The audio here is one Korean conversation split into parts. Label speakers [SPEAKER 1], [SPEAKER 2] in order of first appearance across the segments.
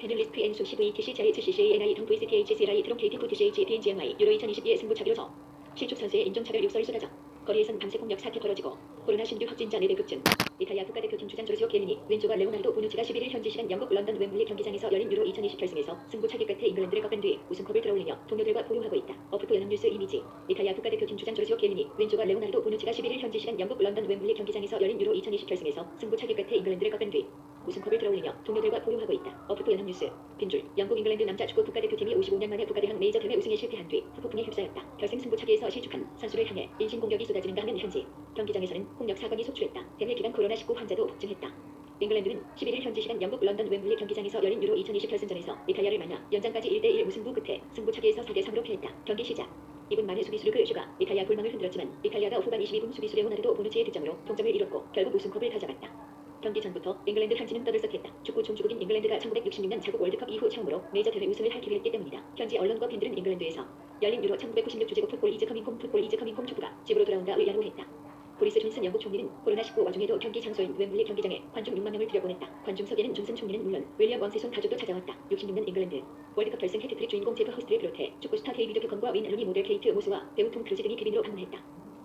[SPEAKER 1] 패널리스트 엔소 CVTC 자이츠 CCANI 등 VCTHCLI 트럼 KT 푸트CH PNGMI 유로 2022의 승부 차기로서 실축 선수의 인종차별 욕설이 쏟아져 거리에선 밤새 공격 사태 벌어지고 코로나 신규 확진자 4배 급증 이탈리아 국가대표팀 주장 조르지오 켈리니 왼쪽과 레오나르도 보누치가 11일 현지 시간 영국 런던 웸블리 경기장에서 열린 유로 2020 결승에서 승부차기 끝에 잉글랜드를 꺾은 뒤 우승컵을 들어올리며 동료들과 보유하고 있다. 어프프 연합뉴스 이미지 이탈리아 국가대표팀 주장 조르지오 켈리니 왼쪽과 레오나르도 보누치가 11일 현지 시간 영국 런던 웸블리 경기장에서 열린 유로 2020 결승에서 승부차기 끝에 잉글랜드를 꺾은 뒤 우승컵을 들어올리며 동료들과 보유하고 있다. 어프프 연합뉴스 빈줄 영국 잉글랜드 남자 축구 국가대표팀이 55년 만에 국가대항 메이저 대회 우승에 실패한 뒤 후폭풍에 휩싸였다. 결승 승부차기에서 실축한 선수를 향해 인신 공격이 쏟아지는가 하는 현지 경기장에서는 폭력 사건이 속출했다. 대회 기간 코로나19 환자도 폭증했다. 잉글랜드는 11일 현지 시간 영국 런던 웸블리 경기장에서 열린 유로 2020 결승전에서 이탈리아를 만나 연장까지 1대1 무승부 끝에 승부차기에서 4대3으로 패했다. 경기 시작 2분 만에 수비수를 그 슈가 이탈리아 골망을 흔들었지만 이탈리아가 후반 22분 수비수 레오나르도 보누치의 득점으로 동점을 이뤘고 결국 우승컵을 가져갔다. 경기 전부터 잉글랜드 한지는 떠들썩했다. 축구 종주국인 잉글랜드가 1966년 자국 월드컵 이후 처음으로 메이저 대회 우승을 할 기회였기 때문이다. 현지 언론과 팬들은 잉글랜드에서 열린 유로 1996 주제국 풋볼 이즈 커밍 홈 풋볼 이즈 커밍 홈 축구가 집으로 돌아온다을 야구했다. 보리스 존슨 영국 총리는 코로나19 와중에도 경기 장소인 웸블리 경기장에 관중 6만 명을 들여보냈다. 관중석에는 존슨 총리는 물론 윌리엄 원세손 가족도 찾아왔다. 66년 잉글랜드 월드컵 결승 해트트릭 주인공 제프 허스트를 비롯해 축구 스타 데이비드 베컴과 윈 루니 모델 케이트 모스와 배우 톰 크루즈 등이 케빈으로 방문했다.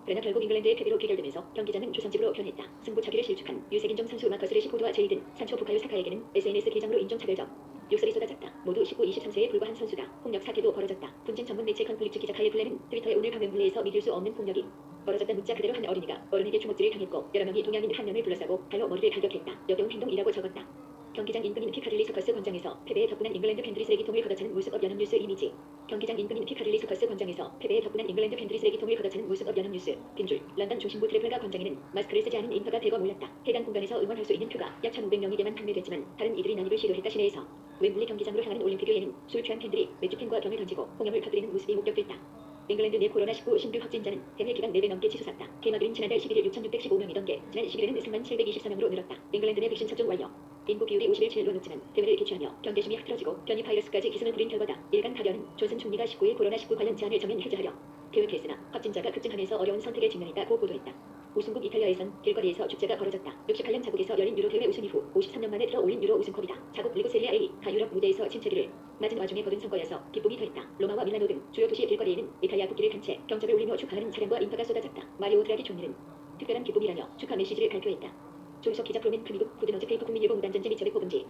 [SPEAKER 1] 그러나 결국 잉글랜드의 패배로 귀결되면서 경기장은 조선집으로 변했다. 승부 차기를 실축한 유색인종 선수 마커스 레시포드와 제이든 산초 부카요 사카에게는 SNS 계정으로 인종 차별적 욕설이 쏟아졌다. 모두 19, 23세에 불과한 선수다. 폭력 사태도 벌어졌다. 분진 전문 매체 컨플릭트 기자 카이 플레는 트위터에 오늘 밤 웸블리에서 믿을 수 없는 폭력이 벌어졌다 문자 그대로 한 어린이가 어른에게 주먹질을 당했고 여러 명이 동양인 한 명을 둘러싸고 발로 머리를 갈겼했다. 역겨운 행동이라고 적었다. 경기장 인근인 피카릴리 서커스 광장에서 패배에 덕분한 잉글랜드 팬들이 쓰레기통을 걷어차는 모습업 연합뉴스 이미지 경기장 인근인 피카릴리 서커스 광장에서 패배에 덕분한 잉글랜드 팬들이 쓰레기통을 걷어차는 모습업 연합뉴스 빈줄 런던 중심부 트래플가 광장에는 마스크를 쓰지 않은 인파가 대거 몰렸다 해당 공간에서 응원할 수 있는 표가 약 1,500명에게만 판매됐지만 다른 이들이 난입을 시도했다 시내에서 웸블리 경기장으로 향하는 올림픽위에는 술 취한 팬들이 맥주캔과 병을 던지고 홍염을 터뜨리는 모습이 목격됐다 잉글랜드 내 코로나19 신규 확진자는 대회 기간 4배 넘게 치솟았다. 개막일인 지난달 11일 6,615명이던 게 지난 11일은 3만 724명으로 늘었다. 잉글랜드 내 백신 접종 완료. 인구 비율이 51.7로 높지만 대회를 개최하며 경계심이 흐트러지고 변이 바이러스까지 기승을 부린 결과다. 일간 가려는 조선 총리가 19일 코로나19 관련 제한을 정면 해제하려 계획했으나 확진자가 급증하면서 어려운 선택에 직면했다고 보도했다. 우승국 이탈리아에선 길거리에서 축제가 벌어졌다. 68년 자국에서 열린 유로 대회 우승 이후 53년 만에 들어 올린 유로 우승컵이다. 자국 리그 세리아 A 다 유럽 무대에서 침체기를 맞은 와중에 거둔 성과여서 기쁨이 더했다. 로마와 밀라노 등 주요 도시 길거리에는 이탈리아 국기를 든채 경적을 울리며 축하하는 차량과 인파가 쏟아졌다. 마리오 드라기 총리는 특별한 기쁨이라며 축하 메시지를 발표했다. 조수석 기자 프로민 크미국 구드너즈 페이퍼 국민일보 무단전제 미처리 뽑은지